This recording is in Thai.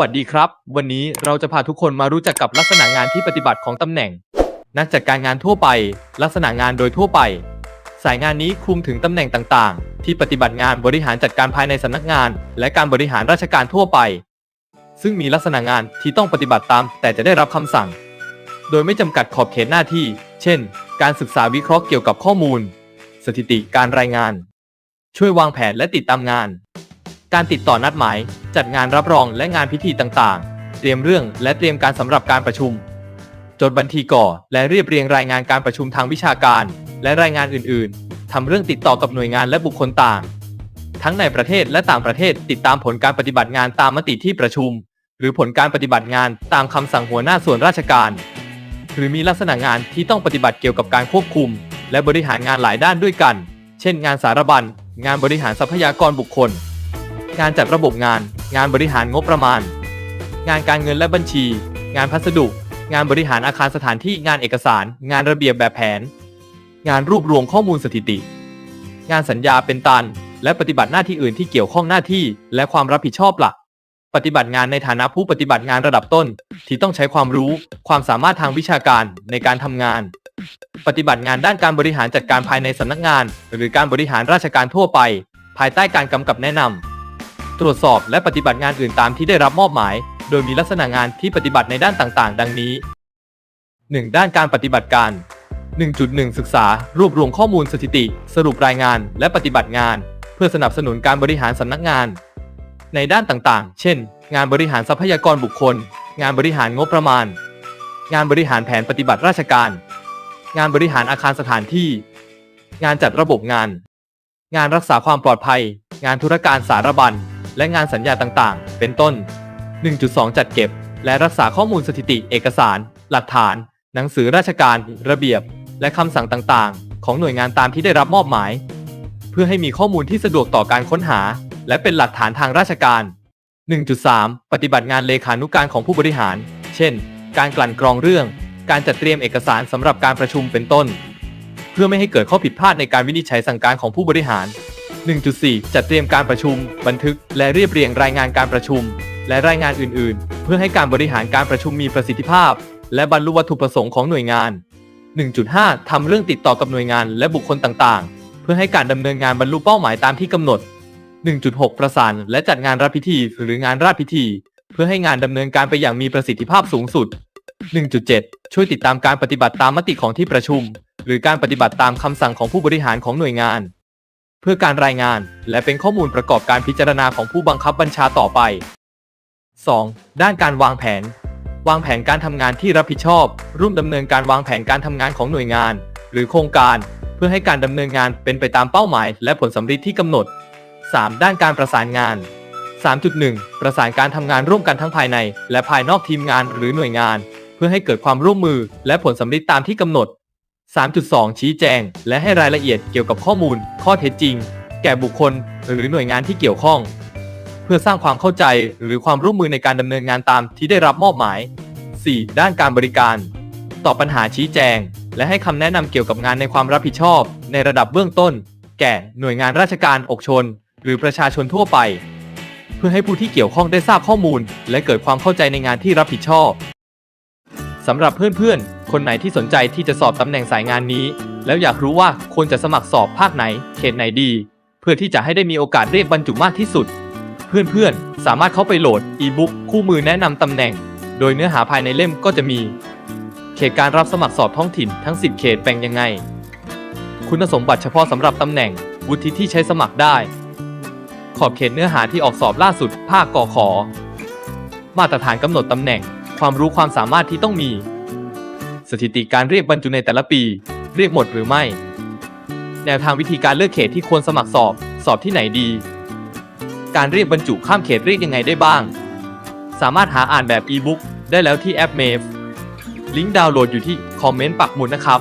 วัสดีครับ วันนี้เราจะพาทุกคนมารู้จักกับลักษณะงานที่ปฏิบัติของตำแหน่ง นักจัดการงานทั่วไป ลักษณะงานโดยทั่วไป สายงานนี้คลุมถึงตำแหน่งต่างๆ ที่ปฏิบัติงานบริหารจัดการภายในสำนักงาน และการบริหารราชการทั่วไป ซึ่งมีลักษณะงานที่ต้องปฏิบัติตาม แต่จะได้รับคำสั่ง โดยไม่จำกัดขอบเขตหน้าที่ เช่น การศึกษาวิเคราะห์เกี่ยวกับข้อมูล สถิติการรายงาน ช่วยวางแผนและติดตามงาน การติดต่อนัดหมาย จัดงานรับรองและงานพิธีต่างๆ เตรียมเรื่องและเตรียมการสำหรับการประชุม จดบันทีก่อ และเรียบเรียงรายงานการประชุมทางวิชาการ และรายงานอื่นๆทำเรื่องติดต่อกับหน่วยงานและบุคคลต่าง ทั้งในประเทศและต่างประเทศติดตามผลการปฏิบัติงานตามมติที่ประชุม หรือผลการปฏิบัติงานตามคำสั่งหัวหน้าส่วนราชการ หรือมีลักษณะงานที่ต้องปฏิบัติเกี่ยวกับการควบคุม และบริหารงานหลายด้านด้วยกัน เช่น งานสารบัญงานบริหารทรัพยากรบุคคล งานจัดระบบงาน งานบริหารงบประมาณ งานการเงินและบัญชี งานพัสดุ งานบริหารอาคารสถานที่งานเอกสาร งานระเบียบแบบแผน งานรวบรวมข้อมูลสถิติ งานสัญญาเป็นตัน และปฏิบัติหน้าที่อื่นที่เกี่ยวข้องหน้าที่ และความรับผิดชอบหลัก ปฏิบัติงานในฐานะผู้ปฏิบัติงานระดับต้น ที่ต้องใช้ความรู้ ความสามารถทางวิชาการในการทำงาน ปฏิบัติงานด้านการบริหารจัดการภายในสำนักงาน หรือการบริหารราชการทั่วไป ภายใต้การกำกับแนะนำ ตรวจสอบและปฏิบัติงานอื่นตามที่ได้รับมอบหมาย โดยมีลักษณะงานที่ปฏิบัติในด้านต่างๆ ดังนี้ 1. ด้านการปฏิบัติการ 1.1 ศึกษา รวบรวมข้อมูลสถิติ สรุปรายงาน และปฏิบัติงาน เพื่อสนับสนุนการบริหารสำนักงาน ในด้านต่างๆ เช่น งานบริหารทรัพยากรบุคคล งานบริหารงบประมาณ งานบริหารแผนปฏิบัติราชการ งานบริหารอาคารสถานที่ งานจัดระบบงาน งานรักษาความปลอดภัย งานธุรการสารบัญ และงานสัญญาต่างๆ เป็นต้น 1.2 จัดเก็บ และรักษาข้อมูลสถิติเอกสาร หลักฐาน หนังสือราชการ ระเบียบ และคำสั่งต่างๆ ของหน่วยงานตามที่ได้รับมอบหมาย เพื่อให้มีข้อมูลที่สะดวกต่อการค้นหา และเป็นหลักฐานทางราชการ 1.3 ปฏิบัติงานเลขานุการของผู้บริหาร เช่น การกลั่นกรองเรื่อง การจัดเตรียมเอกสารสำหรับการประชุมเป็นต้น เพื่อไม่ให้เกิดข้อผิดพลาดในการวินิจฉัยสั่งการของผู้บริหาร 1.4 จัดเตรียมการประชุม บันทึก และเรียบเรียงรายงานการประชุม และรายงานอื่น ๆ เพื่อให้การบริหารการประชุมมีประสิทธิภาพ และบรรลุวัตถุประสงค์ของหน่วยงาน 1.5 ทำเรื่องติดต่อกับหน่วยงานและบุคคลต่าง ๆ เพื่อให้การดำเนินงานบรรลุเป้าหมายตามที่กำหนด 1.6 ประสานและจัดงานรับพิธีหรืองานราชพิธี เพื่อให้งานดำเนินการไปอย่างมีประสิทธิภาพสูงสุด 1.7 ช่วยติดตามการปฏิบัติตามมติของที่ประชุม หรือการปฏิบัติตามคำสั่งของผู้บริหารของหน่วยงาน เพื่อการรายงาน และเป็นข้อมูลประกอบการพิจารณาของผู้บังคับบัญชาต่อไป 2. ด้านการวางแผน วางแผนการทำงานที่รับผิดชอบ ร่วมดำเนินการวางแผนการทำงานของหน่วยงาน หรือโครงการ เพื่อให้การดำเนินงานเป็นไปตามเป้าหมาย และผลสำเร็จที่กำหนด 3. ด้านการประสานงาน 3.1 ประสานการทำงานร่วมกันทั้งภายใน และภายนอกทีมงานหรือหน่วยงาน เพื่อให้เกิดความร่วมมือ และผลสำเร็จตามที่กำหนด 3.2 ชี้แจง และให้รายละเอียดเกี่ยวกับข้อมูล ข้อเท็จจริง แก่บุคคล หรือหน่วยงานที่เกี่ยวข้อง เพื่อสร้างความเข้าใจหรือความร่วมมือในการดำเนินงานตามที่ได้รับมอบหมาย 4. ด้านการบริการ ตอบปัญหาชี้แจง และให้คำแนะนำเกี่ยวกับงานในความรับผิดชอบ ในระดับเบื้องต้น แก่หน่วยงานราชการอกชน หรือประชาชนทั่วไป เพื่อให้ผู้ที่เกี่ยวข้องได้ทราบข้อมูล และเกิดความเข้าใจในงานที่รับผิดชอบสำหรับเพื่อนๆ คนไหนที่สนใจที่จะสอบตำแหน่งสายงานนี้ แล้วอยากรู้ว่าควรจะสมัครสอบภาคไหน เขตไหนดี เพื่อที่จะให้ได้มีโอกาสเรียกบรรจุมากที่สุด เพื่อนๆ สามารถเข้าไปโหลดอีบุ๊กคู่มือแนะนำตำแหน่ง โดยเนื้อหาภายในเล่มก็จะมี เขตการรับสมัครสอบท้องถิ่นทั้ง 10 เขตแบ่งยังไง คุณสมบัติเฉพาะสำหรับตำแหน่งวุฒิที่ใช้สมัครได้ ขอบเขตเนื้อหาที่ออกสอบล่าสุด ภาคกอขอ มาตรฐานกำหนดตำแหน่ง ความรู้ความสามารถที่ต้องมี สถิติการเรียกบรรจุในแต่ละปี เรียกหมดหรือไม่ แนวทางวิธีการเลือกเขตที่ควรสมัครสอบ สอบที่ไหนดี การเรียกบรรจุข้ามเขตเรียกยังไงได้บ้าง สามารถหาอ่านแบบอีบุ๊กได้แล้วที่แอปเมฟลิงก์ดาวน์โหลดอยู่ที่คอมเมนต์ปักหมุดนะครับ